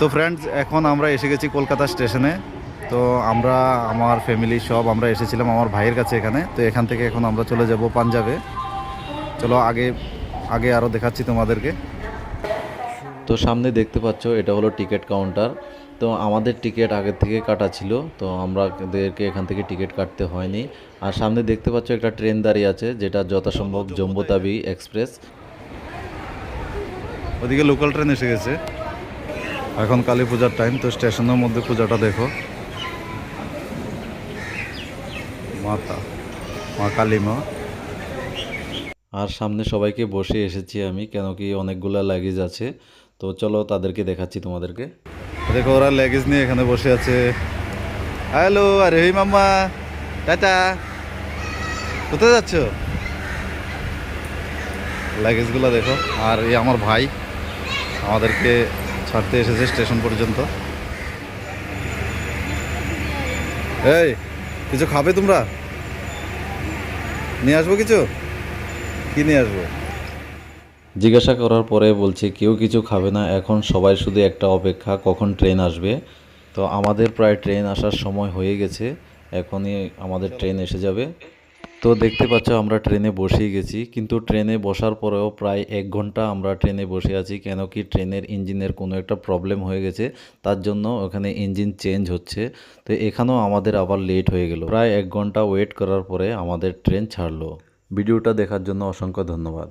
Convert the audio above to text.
তো ফ্রেন্ডস এখন আমরা এসে গেছি কলকাতা স্টেশনে। তো আমরা আমার ফ্যামিলি সব আমরা এসেছিলাম আমার ভাইয়ের কাছে এখানে। তো এখান থেকে এখন আমরা চলে যাব পাঞ্জাবে। চলো আগে আগে আরও দেখাচ্ছি তোমাদেরকে। তো সামনে দেখতে পাচ্ছ এটা হলো টিকিট কাউন্টার তো আমাদের টিকিট আগের থেকে কাটা ছিল তো আমাদেরকে এখান থেকে টিকিট কাটতে হয়নি। আর সামনে দেখতে পাচ্ছ একটা ট্রেন দাঁড়িয়ে আছে যেটা যথাসম্ভব জম্বুতাবি এক্সপ্রেস। ওদিকে লোকাল ট্রেন এসে গেছে। এখন কালী পূজার টাইম তো স্টেশনের মধ্যে পূজাটা দেখো। মাতা মা কালী মা। আর সামনে সবাইকে বসে এসেছি আমি কেন কি অনেকগুলা লাগেজ আছে। তো চলো তাদেরকে দেখাচ্ছি তোমাদেরকে। দেখো ওরা লেগেজ নিয়ে এখানে বসে আছে। হ্যালো আরে হেই মাম্মা টাটা। কোথায় যাচ্ছ? লাগেজগুলো দেখো। আর এই আমার ভাই আমাদেরকে ছাড়তে এসেছে স্টেশন পর্যন্ত। এই, কিছু খাবে তোমরা? নিয়ে আসব কিছু? কি নিয়ে আসব? জিজ্ঞাসা করার পরে বলছে, কেউ কিছু খাবে না, এখন সবাই শুধু একটা অপেক্ষা, কখন ট্রেন আসবে? তো আমাদের প্রায় ট্রেন আসার সময় হয়ে গেছে, এখনই আমাদের ট্রেন এসে যাবে। তো দেখতে পাচ্ছ আমরা ট্রেনে বসেই গেছি, কিন্তু ট্রেনে বসার পরেও প্রায় এক ঘণ্টা আমরা ট্রেনে বসে আছি, কেন কি ট্রেনের ইঞ্জিনের কোনো একটা প্রবলেম হয়ে গেছে, তার জন্য ওখানে ইঞ্জিন চেঞ্জ হচ্ছে। তো এখানেও আমাদের আবার লেট হয়ে গেল। প্রায় এক ঘণ্টা ওয়েট করার পরে আমাদের ট্রেন ছাড়লো। ভিডিওটা দেখার জন্য অসংখ্য ধন্যবাদ।